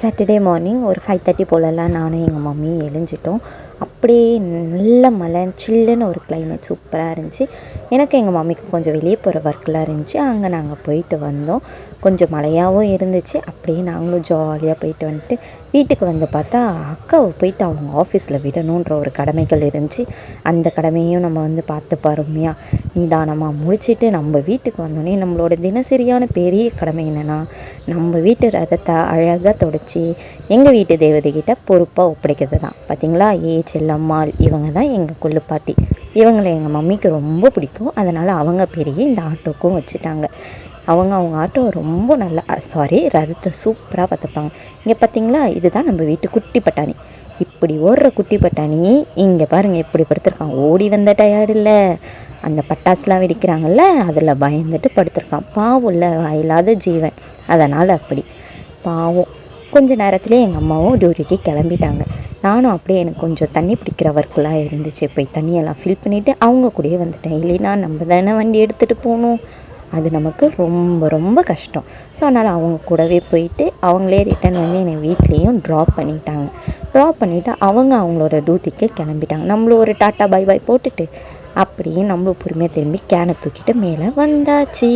Saturday morning ஒரு five thirty போலலாம் நானும் எங்கள் மம்மியும் எழுஞ்சிட்டோம் அப்படியே நல்ல மழை சில்லுன்னு ஒரு கிளைமேட் சூப்பராக இருந்துச்சு. எனக்கு எங்கள் மம்மிக்கு கொஞ்சம் வெளியே போகிற ஒர்க்கெலாம் இருந்துச்சு. அங்கே நாங்கள் போயிட்டு வந்தோம். கொஞ்சம் மழையாகவும் இருந்துச்சு. அப்படியே நாங்களும் ஜாலியாக போயிட்டு வந்துட்டு வீட்டுக்கு வந்து பார்த்தா அக்காவை போயிட்டு அவங்க ஆஃபீஸில் விடணுன்ற ஒரு கடமைகள் இருந்துச்சு. அந்த கடமையும் நம்ம வந்து பார்த்து பருமையாக நிதானமாக முடிச்சிட்டு நம்ம வீட்டுக்கு வந்தோடனே நம்மளோட தினசரியான பெரிய கடமை என்னென்னா நம்ம வீட்டு ரதத்தை அழகாக வச்சு எங்கள் வீட்டு தேவதைகிட்ட பொறுப்பாக ஒப்படைக்கிறது தான் பார்த்தீங்களா ஏ செல்லம்மாள் இவங்க தான் எங்கள் கொள்ளுப்பாட்டி இவங்களை எங்கள் மம்மிக்கு ரொம்ப பிடிக்கும். அதனால் அவங்க பெரிய இந்த ஆட்டோக்கும் வச்சுட்டாங்க. அவங்க அவங்க ஆட்டோ ரொம்ப நல்லா சாரி ரதத்தை சூப்பராக பார்த்துப்பாங்க இங்கே பார்த்தீங்களா இதுதான் நம்ம வீட்டு குட்டி பட்டாணி. இப்படி ஓடுற குட்டி பட்டாணி இங்கே பாருங்கள் எப்படி படுத்திருக்கான். ஓடி வந்த டயர்டு இல்லை. அந்த பட்டாசுலாம் வெடிக்கிறாங்கல்ல அதில் பயந்துட்டு படுத்திருக்கான். பாவம் இல்லை வாயில்லாத ஜீவன். அதனால் அப்படி. பாவம். கொஞ்ச நேரத்துலேயே எங்கள் அம்மாவும் டியூட்டிக்கு கிளம்பிட்டாங்க. நானும் அப்படியே எனக்கு கொஞ்சம் தண்ணி பிடிக்கிற ஒர்க்கெலாம் இருந்துச்சு. போய் தண்ணியெல்லாம் ஃபில் பண்ணிவிட்டு அவங்க கூடயே வந்துட்டேன். இல்லைன்னா நம்ம தானே வண்டி எடுத்துகிட்டு போகணும். அது நமக்கு ரொம்ப ரொம்ப கஷ்டம். ஸோ அதனால் அவங்க கூடவே போயிட்டு அவங்களே ரிட்டன் வந்து என்னை வீட்லேயும் ட்ராப் பண்ணிட்டாங்க. ட்ராப் பண்ணிவிட்டு அவங்க அவங்களோட டியூட்டிக்கு கிளம்பிட்டாங்க. நம்மளும் ஒரு டாட்டா பை பை போட்டுட்டு அப்படியே நம்மளும் பொறுமையாக திரும்பி கேனை தூக்கிட்டு மேலே வந்தாச்சு.